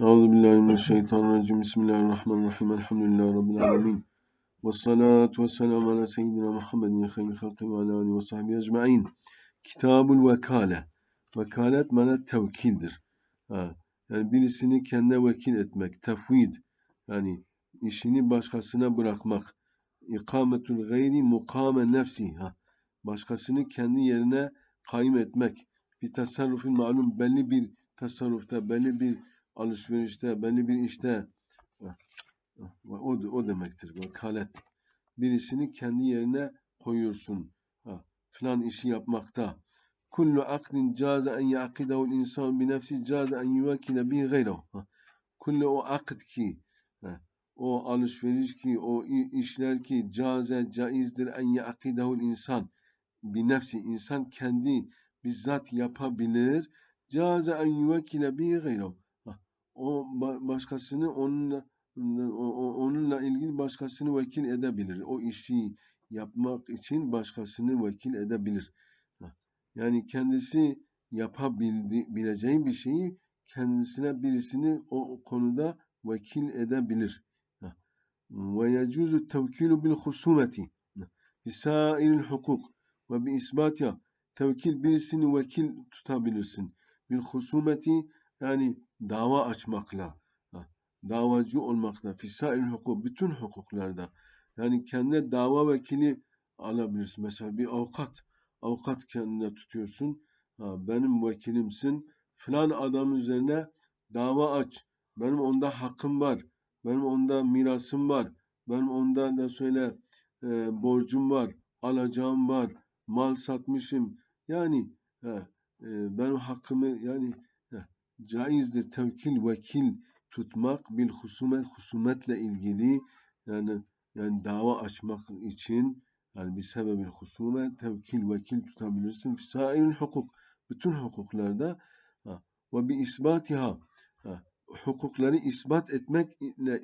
Euzu billahi mineşşeytanirracim. Bismillahirrahmanirrahim. Elhamdülillahi rabbil alamin. Ves salatu vesselamu ala seyyidina Muhammedin hayri halqi ve ala alihi ve sahbihi ecmaîn. Kitabul vekale. Vekalet mana tevkildir. Ha, yani birisini kendine vekil etmek, tefvid. Yani işini başkasına bırakmak. İkametul gayri mukame nefsi. Ha, başkasını kendi yerine kaym etmek. Bir tasarrufun malum belli bir tasarrufta, belli bir alışverişte, belli bir işte o, o demektir. Vekalet. Birisini kendi yerine koyuyorsun. Ha, filan işi yapmakta. Kullu akdin caze en yaqidahu insan bi nefsi caze en yuvakkile bi gayrehu. Kullu o akd ki o alışveriş ki o işler ki caze caizdir en yaqidahu insan bi nefsi insan kendi bizzat yapabilir. Caze en yuvakkile bi gayrehu o başkasını onunla onunla ilgili başkasını vekil edebilir. O işi yapmak için başkasını vekil edebilir. Yani kendisi yapabileceği bir şeyi kendisine birisini o konuda vekil edebilir. Ve yecuzu tevkilu bil husumeti bisairil hukuk ve bi isbatiha tevkil birisini vekil tutabilirsin. Bil husumeti yani dava açmakla, davacı olmakla, fisail hukuk, bütün hukuklarda. Yani kendine dava vekili alabilirsin. Mesela bir avukat, avukat kendine tutuyorsun. benim vekilimsin. Filan adam üzerine dava aç. Benim onda hakkım var. Benim onda mirasım var. Benim onda da söyle e, borcum var. Alacağım var. Mal satmışım. Yani e, e, benim hakkımı yani caizdir tevkil vekil tutmak bil husumet husumetle ilgili yani yani dava açmak için yani bir sebebil husumet tevkil vekil tutabilirsin fisail hukuk bütün hukuklarda ha, ve bir isbatiha ha, hukukları ispat etmekle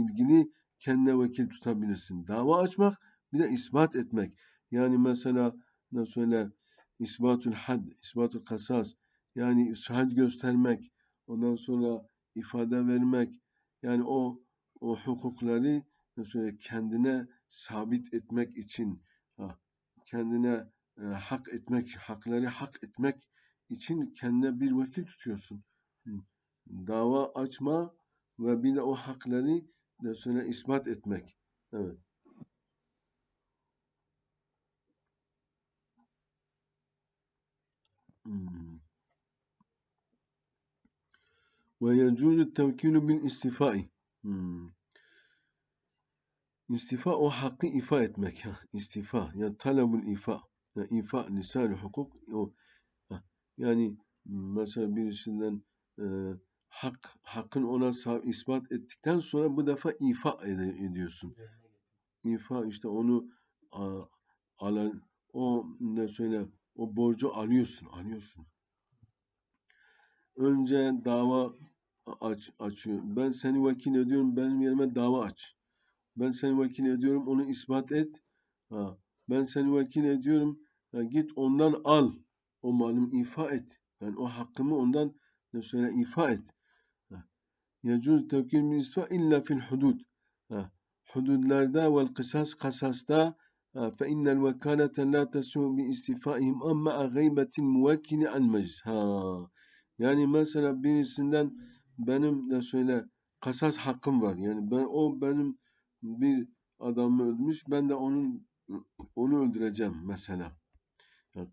ilgili kendine vekil tutabilirsin. Dava açmak bir de ispat etmek. Yani mesela nasıl söyle isbatul had, isbatul kasas yani şahit göstermek, ondan sonra ifade vermek, yani o o hukukları mesela kendine sabit etmek için, kendine e, hak etmek, hakları hak etmek için kendine bir vekil tutuyorsun. Dava açma ve bir de o hakları mesela ispat etmek. Evet. Ve yecuzu tevkilu bil istifai. Hmm. İstifa o hakkı ifa etmek. İstifa. Yani talabul ifa. Yani ifa lisan hukuk. O. Yani mesela birisinden e, hak hakkın ona ispat ettikten sonra bu defa ifa ed- ediyorsun. İfa işte onu a, alan o ne söyle o borcu alıyorsun, alıyorsun. Önce dava aç, açıyor. Ben seni vekil ediyorum, benim yerime dava aç. Ben seni vekil ediyorum, onu ispat et. Ha, ben seni vekil ediyorum, ha, git ondan al. O malum ifa et. Yani o hakkımı ondan ne söyle ifa et. Yecuz tevkil min isfa illa fil hudud. Hududlarda vel kısas kasasta fe innel vekalete la tesu bi istifaihim amma gaybetil muvekkili an meclis. Ha. Yani mesela birisinden benim de söyle kasas hakkım var. Yani ben o benim bir adamı öldürmüş. Ben de onun onu öldüreceğim mesela. Yani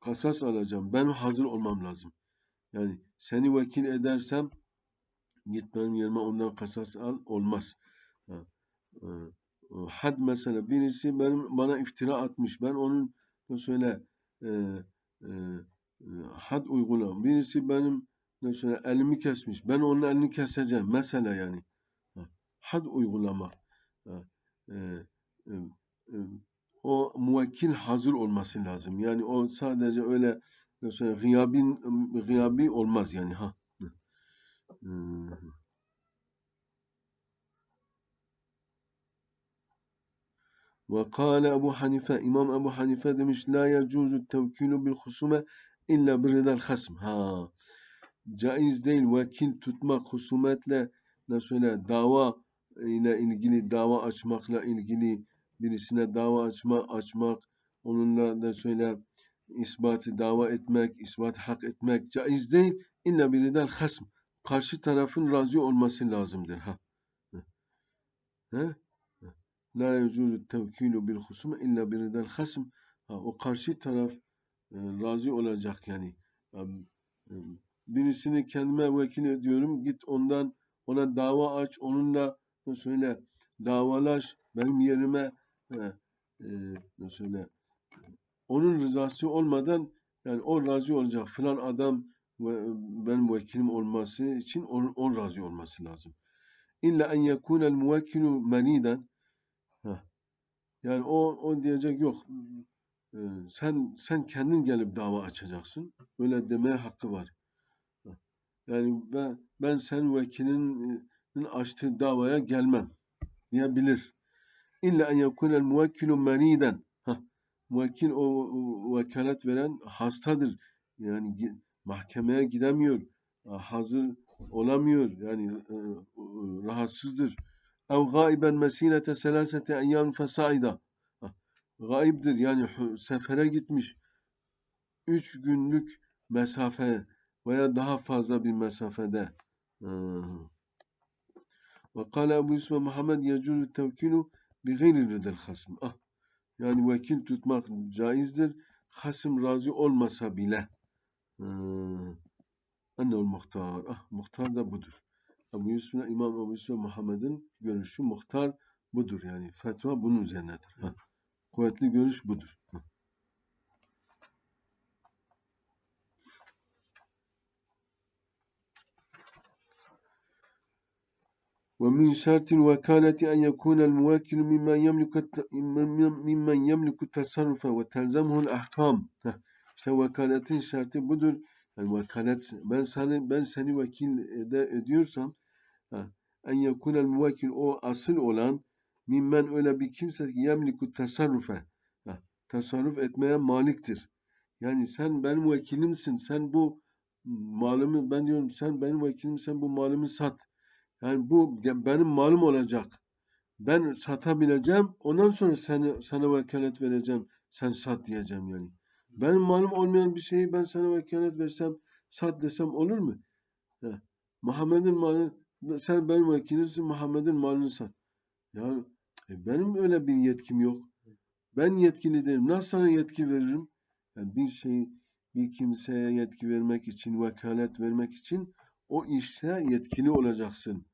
kasas alacağım. Ben hazır olmam lazım. Yani seni vekil edersem git benim yerime ondan kasas al olmaz. E, had mesela birisi benim bana iftira atmış. Ben onun söyle e, e, had uygula. Birisi benim mesela elimi kesmiş. Ben onun elini keseceğim. Mesela yani. Had uygulama. E, e, o muvekkil hazır olması lazım. Yani o sadece öyle mesela gıyabin, gıyabi olmaz yani. ha. Ve kâle Ebu Hanife, İmam Ebu Hanife demiş, la yecuzu tevkilu bil husume illa bir ridal hasm. Ha. caiz değil vekil tutmak husumetle ne söyle dava ile ilgili dava açmakla ilgili birisine dava açma açmak onunla da söyle isbatı dava etmek, isbat hak etmek caiz değil. İlla biridel hasm. Karşı tarafın razı olması lazımdır. Ha. He? La yecuzu tevkilu bil husum illa biridel hasm. Ha, o karşı taraf razı olacak yani. e, birisini kendime vekil ediyorum. Git ondan ona dava aç. Onunla söyle davalaş. Benim yerime e, e, söyle onun rızası olmadan yani o razı olacak filan adam ve benim vekilim olması için onun, onun razı olması lazım. İlla en yekunel muvekkilu meniden yani o, o diyecek yok sen sen kendin gelip dava açacaksın. Öyle demeye hakkı var. Yani ben, ben sen vekilinin açtığı davaya gelmem diyebilir. İlla en yekunel muvekkilu meniden Muvekkil o, o vekalet veren hastadır. Yani mahkemeye gidemiyor. Hazır olamıyor. Yani e, e, rahatsızdır. Ev gaiben mesinete selasete eyyam fesaida. Gaibdir yani sefere gitmiş. Üç günlük mesafe veya daha fazla bir mesafede. Ve kâle Ebu Yusuf Muhammed yecûlü tevkilu bi gayri ridel hasm. Ah, yani vekil tutmak caizdir. Hasım razı olmasa bile. Annel muhtar. Ah, muhtar da budur. Ebu Yusuf, İmam Ebu Yusuf Muhammed'in görüşü muhtar budur. Yani fetva bunun üzerinedir. Ha. Kuvvetli görüş budur. Ha. ومن شرط الوكالة أن يكون الموكل ممن يملك ممن يملك التصرف وتلزمه الأحكام. İşte vekaletin şartı budur. Yani vekalet ben seni ben seni vekil ede, ediyorsam en yekunel muvekkil o asıl olan mimmen öyle bir kimse ki yemliku tasarrufe tasarruf etmeye maliktir. Yani sen benim vekilimsin. Sen bu malımı ben diyorum sen benim vekilim sen bu malımı sat. Yani bu benim malım olacak. Ben satabileceğim. Ondan sonra seni, sana vekalet vereceğim. Sen sat diyeceğim yani. Benim malım olmayan bir şeyi ben sana vekalet versem, sat desem olur mu? Muhammed'in malını, sen benim vekilimsin, Muhammed'in malını sat. Ya e, benim öyle bir yetkim yok. Ben yetkili değilim. Nasıl sana yetki veririm? Yani bir şey, bir kimseye yetki vermek için, vekalet vermek için o işte yetkili olacaksın.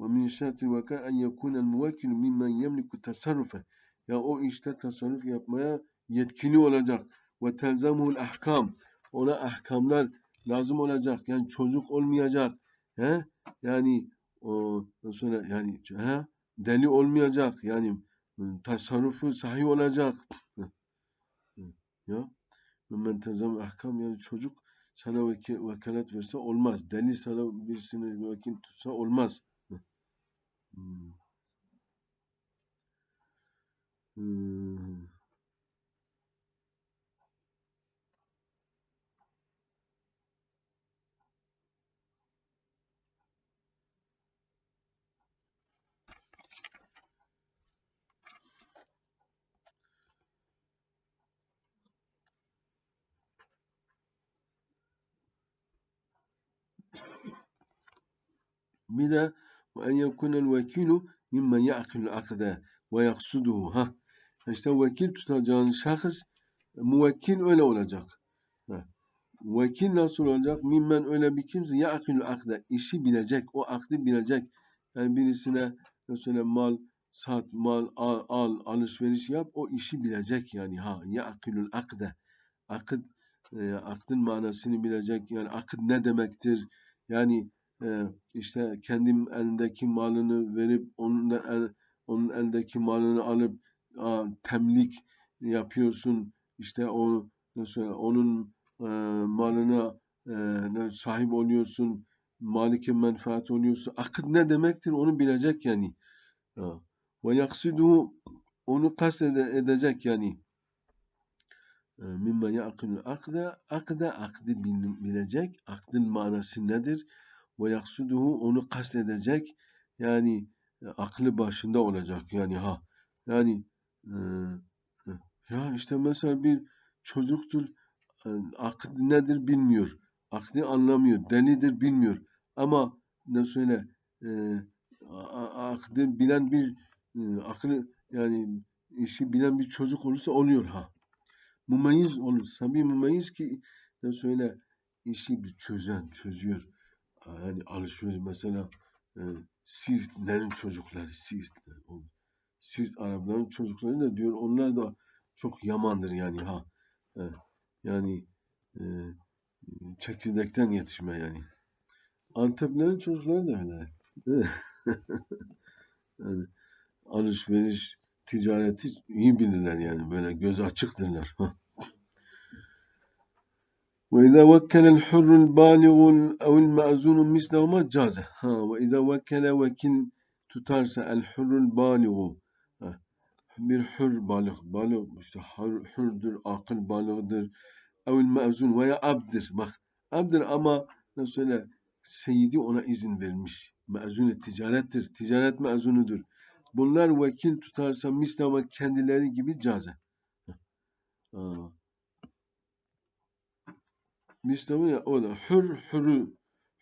Ve min şertil vaka en yekûnel muvekkilu mimmen yemliku tasarrufe. Ya o işte tasarruf yapmaya yetkili olacak. Ve telzamuhul ahkam. Ona ahkamlar lazım olacak. Yani çocuk olmayacak. He? Yani o sonra yani he? Deli olmayacak. Yani tasarrufu sahih olacak. ya men tezam ahkam yani çocuk sana vekalet verse olmaz. Deli sana birisini vekil tutsa olmaz. Hmm. En yekunel vekilu mimmen ya'kilul akde ve yaksuduhu. Ha. İşte vekil tutacağın şahıs muvekkil öyle olacak. Ha. Vekil nasıl olacak? Mimmen öyle bir kimse ya'kilul akde. işi bilecek, o akdi bilecek. Yani birisine mesela mal sat, mal al, al alışveriş yap, o işi bilecek yani ha. Ya'kilul akde. Akıd, e, akdın manasını bilecek. Yani akıd ne demektir? Yani e, işte kendim elindeki malını verip onun el, onun eldeki malını alıp a, temlik yapıyorsun. İşte o nasıl onun e, malına e, sahip oluyorsun malike menfaat oluyorsun. Akıt ne demektir onu bilecek yani. Ve yaksidu onu kast edecek yani. E, mimme ya'kilul akda akda akdi bil- bilecek. Akdın manası nedir ve yaksuduhu onu kastedecek yani e, aklı başında olacak yani ha yani e, e, ya işte mesela bir çocuktur e, akdi nedir bilmiyor akdi anlamıyor delidir bilmiyor ama ne söyle e, a- a- akdi bilen bir e, aklı yani işi bilen bir çocuk olursa oluyor ha mümeyyiz olur. Tabii mümeyyiz ki ne söyle işi bir çözen, çözüyor. Yani alışveriş mesela e, Siirtlerin çocukları, Siirtler. o Siirt Arapların çocukları da diyor onlar da çok yamandır yani ha. E, yani e, çekirdekten yetişme yani. Anteplilerin çocukları da öyle. yani alışveriş, ticareti iyi bilirler yani böyle göz açıktırlar. Ha. وإذا وكل الحر البالغ أو المأذون مثلهما جاز ha وإذا وكل وكil tutarsa el hurul baligu ha, bir hür balık balık işte hür, hürdür akıl balığıdır evil me'zun veya abdir bak abdir ama nasıl söyle seyidi ona izin vermiş me'zun ticarettir ticaret me'zunudur bunlar vekil tutarsa mislama kendileri gibi caze ha. Mislamı ya o da hür hürü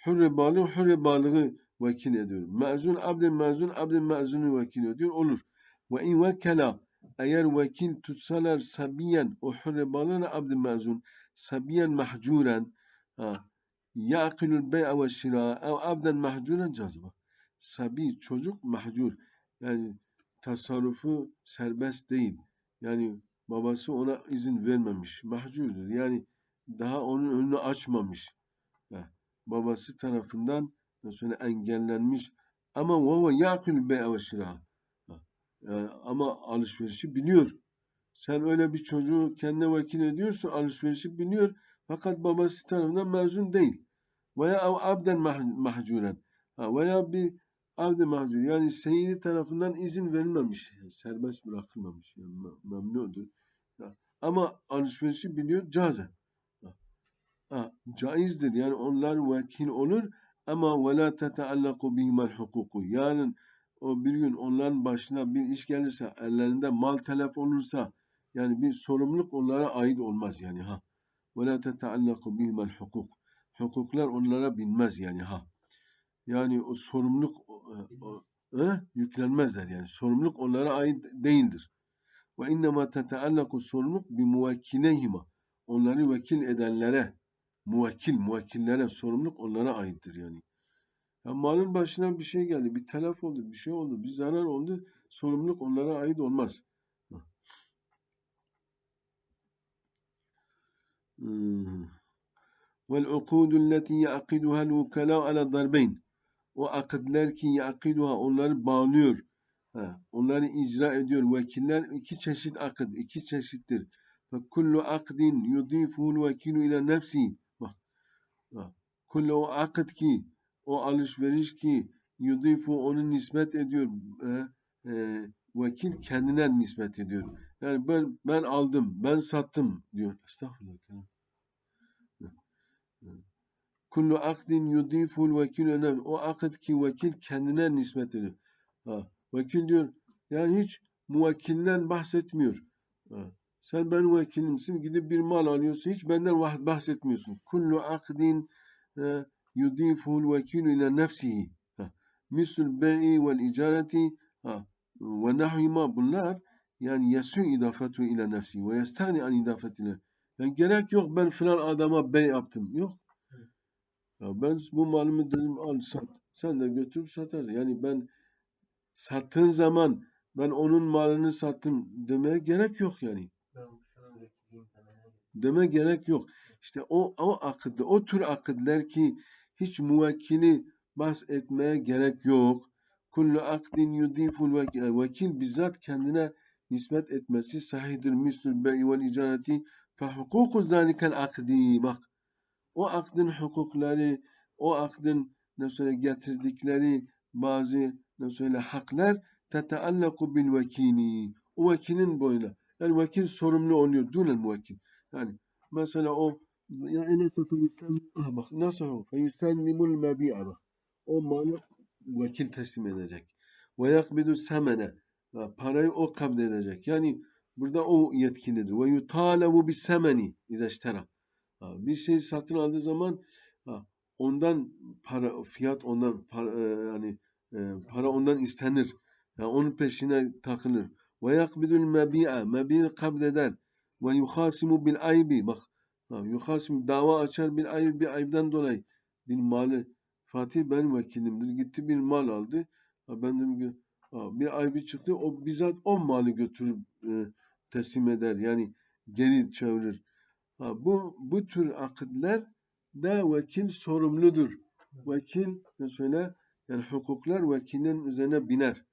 hürre balığı hürre balığı vekil ediyor. Mezun abdin mezun abdin mezunu vekil ediyor. Olur. Ve in vekela eğer vekil tutsalar sabiyen o hürre balığına abdin mezun sabiyen mahcuren ha, ya'kilul bey'a ve şira ev abden mahcuren cazıba. Sabi çocuk mahcur. Yani tasarrufu serbest değil. Yani babası ona izin vermemiş. Mahcurdur. Yani daha onun önünü açmamış. Babası tarafından mesela engellenmiş. Ama vava yakül be'e ve şira. Yani ama alışverişi biliyor. Sen öyle bir çocuğu kendine vekil ediyorsun, alışverişi biliyor. Fakat babası tarafından mezun değil. Veya abden mah- mahcuren. Veya bir abden mahcur. Yani seyidi tarafından izin verilmemiş. Serbest bırakılmamış. Yani mem- memnudur. Ama alışverişi biliyor, caze. Ha, caizdir. Yani onlar vekil olur ama ve la teteallaku bihimel hukuku. Yani o bir gün onların başına bir iş gelirse, ellerinde mal telef olursa yani bir sorumluluk onlara ait olmaz yani ha. Ve la teteallaku bihimel hukuk. Hukuklar onlara binmez yani ha. Yani o sorumluluk e, e, yüklenmezler yani. Sorumluluk onlara ait değildir. Ve innema teteallaku sorumluluk bi muvekkileyhima. Onları vekil edenlere muvekkil, muvekkillere sorumluluk onlara aittir yani. Ya malın başına bir şey geldi, bir telef oldu, bir şey oldu, bir zarar oldu, sorumluluk onlara ait olmaz. Ukudu alleti ya'kiduha al-vukala ala darbeyn. O akıdler ki ya'kiduha onları bağlıyor. Ha, onları icra ediyor. Vekiller iki çeşit akıd, iki çeşittir. Fe kullu akdin yudifuhu vekilu ila nefsi. Kullu o akıd ki, o alışveriş ki yudifu onu nispet ediyor. E, e, vekil kendine nispet ediyor. Yani ben ben aldım, ben sattım diyor. Estağfurullah. Kullu akdin yudiful vekil önem. O akıd ki vekil kendine nispet ediyor. Ha, vekil diyor yani hiç muvekkilden bahsetmiyor. Ha, sen ben vekilimsin gidip bir mal alıyorsun hiç benden bahsetmiyorsun. Kullu akdin e, yudiful vekil ile nefsihi. Misul bey'i vel icareti ve nahvima bunlar yani yesu idafetu ile nefsi ve yestani an idafetine. Yani gerek yok ben filan adama bey yaptım. Yok. Ya ben bu malımı dedim al sat. Sen de götürüp satarsın. Yani ben sattığın zaman ben onun malını sattım demeye gerek yok yani. Deme gerek yok. İşte o o akıd, o tür akıdler ki hiç muvekkili bahsetmeye gerek yok. Kullu akdin yudiful vekil, vekil bizzat kendine nispet etmesi sahihdir. Mislül bey'i vel icareti fe hukuku zalikel akdi. Bak o akdin hukukları, o akdin ne söyle getirdikleri bazı ne söyle haklar teteallaku bil vekili. O vekilin boyuna. Yani vekil sorumlu oluyor. Dunel müvekkil. Yani mesela o ya enese feyüsem ah bak nasıl o feyüsellimul mebi'a bak o malı vekil teslim edecek ve yakbidu semene parayı o kabul edecek. Yani burada o yetkilidir. Ve yutalebu bis semeni izeştera. Bir şey satın aldığı zaman ondan para fiyat ondan para, e, yani e, para ondan istenir. Yani onun peşine takılır. Ve yakbidul mebi'a. Mebi'i kabul eder. Ve yuhasimu bil aybi. Bak ha, yuhasim dava açar bil aybi bir ayıbdan dolayı. Bir malı Fatih benim vekilimdir. Gitti bir mal aldı. Ha, ben Ha, bir bir çıktı o bizzat o malı götürüp e, teslim eder yani geri çevirir. Ha, bu bu tür akitler de vekil sorumludur. Vekil ne söyle yani hukuklar vekilin üzerine biner.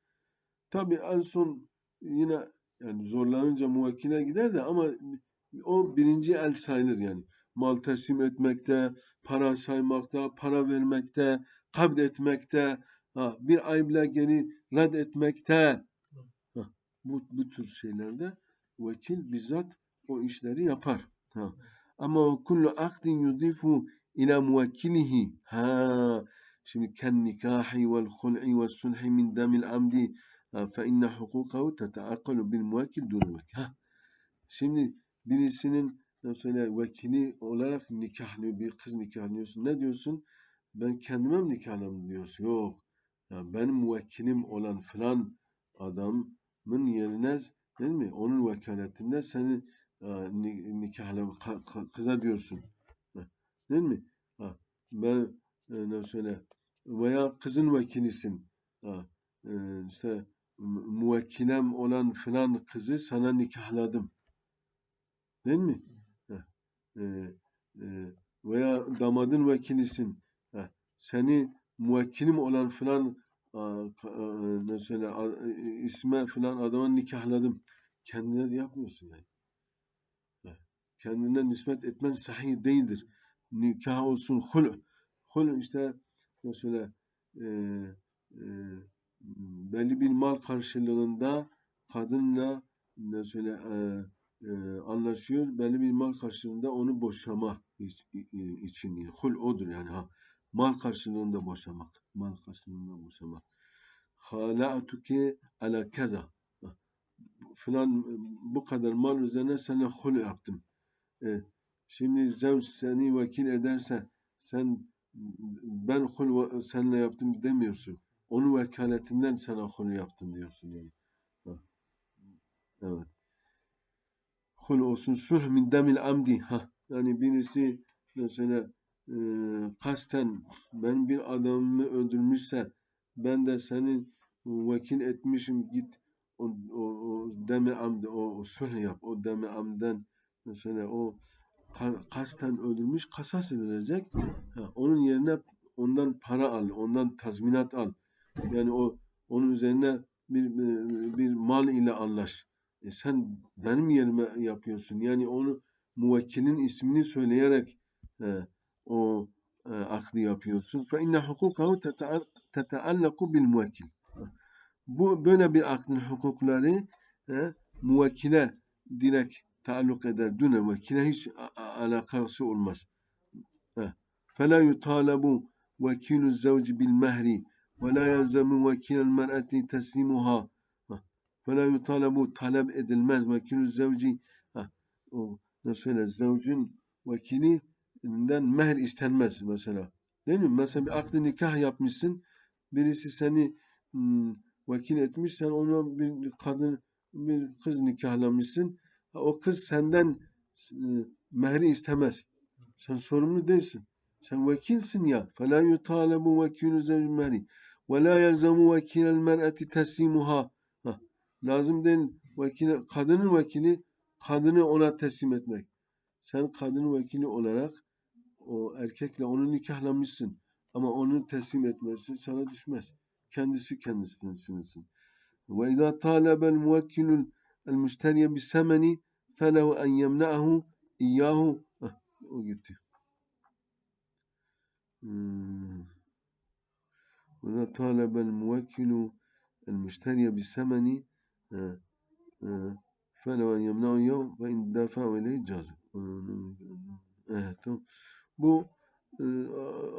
Tabi en son yine yani zorlanınca muvekkile gider de ama o birinci el sayılır yani. Mal teslim etmekte, para saymakta, para vermekte, kabd etmekte, Ha, bir ayıbla geri red etmekte ha, bu, bu tür şeylerde vekil bizzat o işleri yapar. Ha. Ama kullu akdin yudifu ila muvekkilihi. Ha. Şimdi ken nikahi vel hul'i ve sulhi min demil amdi hukukahu teteakkalu bil muvekkil dun Ha. Şimdi birisinin mesela vekili olarak nikahlıyor, bir kız nikahlıyorsun. Ne diyorsun? Ben kendime mi nikahladım diyorsun? Yok. Yani benim müvekkilim olan filan adamın yerine değil mi? Onun vekaletinde seni e, kıza diyorsun. Değil mi? Ben e, ne söyle veya kızın vekilisin. Ha, e, işte müvekkilem olan filan kızı sana nikahladım. Değil mi? Ha, e, e, veya damadın vekilisin. Seni müvekkilim olan filan mesela isme filan adamı nikahladım. Kendine de yapmıyorsun yani. Kendine nispet etmen sahih değildir. Nikah olsun hul. Hul işte mesela e, e, belli bir mal karşılığında kadınla mesela e, e, anlaşıyor. Belli bir mal karşılığında onu boşama için. Hul odur yani ha. Mal karşılığında boşamak. Mal karşılığında boşamak. Hala'tuke ala keza. Filan bu kadar mal üzerine sana hul yaptım. E, şimdi zevç seni vekil ederse sen ben hul seninle yaptım demiyorsun. Onun vekaletinden sana hul yaptım diyorsun yani. Ha. Evet. Hul olsun sulh min demil amdi. Ha. Yani birisi mesela e, kasten ben bir adamımı öldürmüşse ben de senin vekil etmişim git o, o, o deme amde o, o sulh yap o deme amden mesela o kasten öldürmüş kasas edilecek ha, onun yerine ondan para al ondan tazminat al yani o onun üzerine bir e, bir mal ile anlaş. E sen benim yerime yapıyorsun. Yani onu muvekkilin ismini söyleyerek e, o e, akdi yapıyorsun. Fe inne hukukahu tetaallaku bil muvekkil. Bu böyle bir aklın hukukları e, muvekkile direkt taalluk eder. Düne muvekkile hiç alakası olmaz. E, Fela yutalabu vekilu zevci bil mehri ولا يلزم وكيل المرأة تسليمها فلا يطالب talep edilmez vekilü zevci o nasıl zevcin vekili den mehr istenmez mesela. Değil mi? Mesela bir akdi nikah yapmışsın. Birisi seni hmm, vekil etmiş. Sen ona bir kadın bir kız nikahlamışsın. O kız senden e, mehri istemez. Sen sorumlu değilsin. Sen vekilsin ya. فَلَا يُطَالَبُ وَكِيلُ زَوْجِ ve la yelzemu vekilel mer'eti teslimuha. Lazım değil vekile, kadının vekili kadını ona teslim etmek. Sen kadın vekili olarak o erkekle onu nikahlanmışsın ama onu teslim etmesi sana düşmez. Kendisi kendisini düşünürsün. Ve izâ talebel muvekkilul el müşteriye bisemeni felehu en yemne'ahu iyyahu. o gitti. Hmm. وإذا طالب الموكل المشتري بثمن felev en yemna'u yav ve in defa'u ileyhi cazı. Evet tamam. Bu e,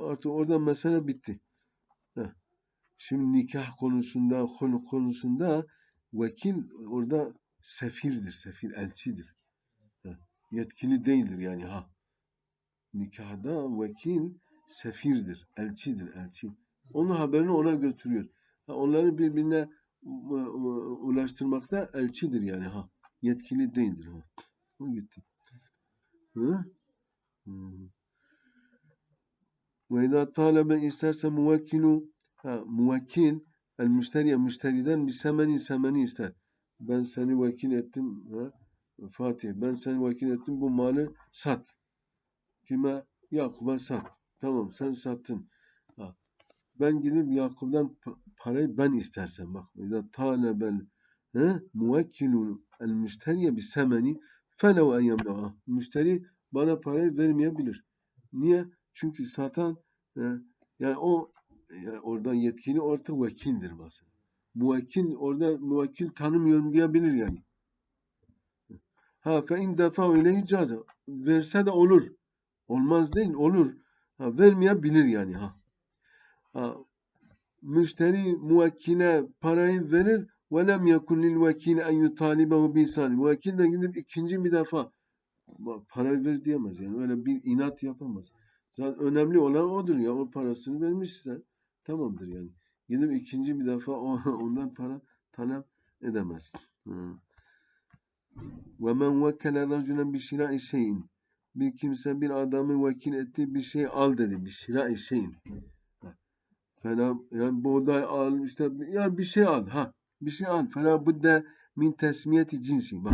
artık orada mesele bitti. Heh. Şimdi nikah konusunda, huluk konusunda vekil orada sefirdir, sefir, elçidir. Heh. Yetkili değildir yani ha. Nikahda vekil sefirdir, elçidir, elçi. Onun haberini ona götürüyor. Ha, onları birbirine u- u- ulaştırmakta elçidir yani ha. Yetkili değildir ha. O gitti. Hı? Hı. Ve idâ talebe isterse muvekkilu ha, muvekkil el müşteriye müşteriden bir semeni semeni ister. Ben seni vekil ettim ha, Fatih ben seni vekil ettim bu malı sat. Kime? Yakup'a sat. Tamam sen sattın. Ben gidip Yakup'dan pa- parayı ben istersem bak. İzâ talebel he, muvekkilu el müşteriye bir semeni felev en yemna'a. Müşteri bana parayı vermeyebilir. Niye? Çünkü satan e, yani o yani orada yetkili artık vekildir mesela. Muvekkil orada muvekkil tanımıyorum diyebilir yani. Ha fe in defa öyle icazı. Verse de olur. Olmaz değil olur. Ha, vermeyebilir yani ha. Müşteri muvekkile parayı verir ve lem yekun lil vekil en yutalibehu bi sani. Muvekkil de gidip ikinci bir defa parayı ver diyemez yani. Öyle bir inat yapamaz. Zaten önemli olan odur ya. O parasını vermişse tamamdır yani. Gidip ikinci bir defa ondan para talep edemez. Ve men vekkele raculen bi şira'i şeyin. Bir kimse bir adamı vekil etti bir şey al dedi. Bir şira'i şeyin. Fela yani buğday al işte ya bir şey al ha bir şey al. Fela budde min tesmiyeti cinsi. Bak.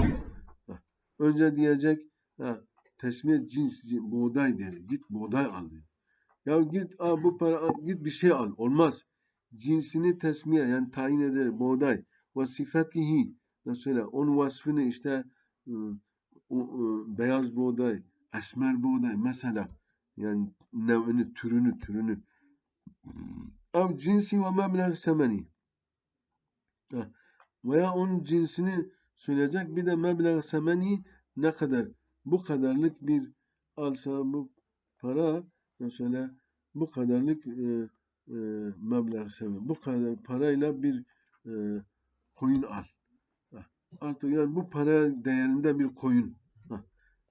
Önce diyecek ha, tesmiyet cins cin- buğday der. Git buğday al diyor. Ya git al bu para git bir şey al. Olmaz. Cinsini tesmiye yani tayin eder buğday. Ve sifatihi mesela onun vasfını işte ıı, o, ıı, beyaz buğday, esmer buğday mesela yani nevini, türünü, türünü Ev cinsi ve meblağ semeni. Veya onun cinsini söyleyecek. Bir de meblağ semeni ne kadar? Bu kadarlık bir alsa bu para mesela bu kadarlık e, e, meblağ semeni. Bu kadar parayla bir e, koyun al. Artık yani bu para değerinde bir koyun.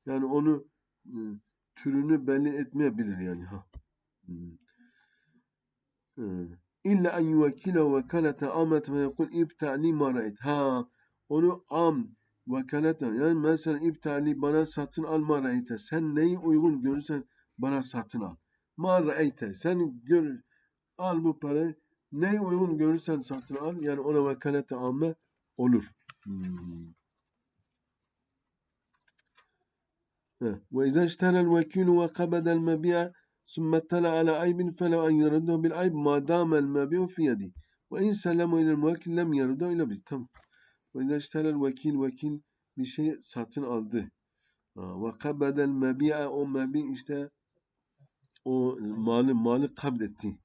Yani onu e, türünü belli etmeyebilir yani. Ha. Hmm. Hı. İlla en yuvekkile vekalete amet ve yekul ibta'li ma ra'ayt. Ha onu am vekalete yani mesela ibta'li bana satın al ma ra'ayte. Sen neyi uygun görürsen bana satın al. Ma ra'ayte. Sen gör al bu parayı. Neyi uygun görürsen satın al. Yani ona vekalete amme olur. Hmm. Ve izâ işterel vekîlu ve kabedel mebi'a ثم اطلع على عيب فلو أن يرده بالعيب ما دام المبيع في يده وإن سلمه إلى الموكل لم يرده إلى به tamam وإذا اشترى الوكيل vekil bir şey satın aldı Ha, ve kabedel mebi'a o mebi işte o malı malı kabdetti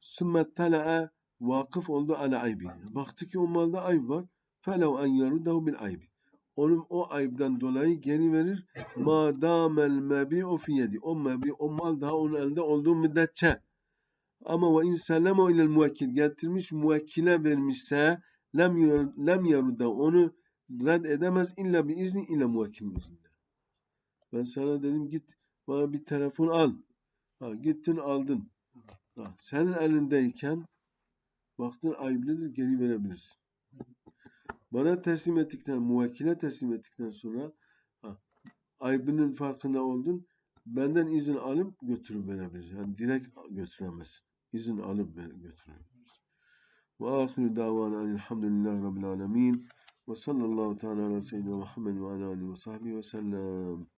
sümme tala'a vakıf oldu ala aybi baktı ki o malda ayıp var felev en yarudahu bil aybi onun o ayıptan dolayı geri verir ma damel mebi'u fi yedi. O mebi, o mal daha onun elinde olduğu müddetçe. Ama ve in sellemu ilel muvekkil getirmiş muvekkile vermişse lem lem yaruda onu red edemez illa bir izni ile muvekkilin izninde. Ben sana dedim git bana bir telefon al. Ha, gittin aldın. Ha, senin elindeyken baktın ayıplıdır geri verebilirsin. Bana teslim ettikten, muvekkile teslim ettikten sonra ha, aybının farkında oldun. Benden izin alıp götürüp verebilirsin. Yani direkt götüremezsin. İzin alıp götürebilirsin. Ve ahiru davana elhamdülillahi rabbil alemin. Ve sallallahu teala ala seyyidina Muhammed ve ala alihi ve sahbihi ve sellem.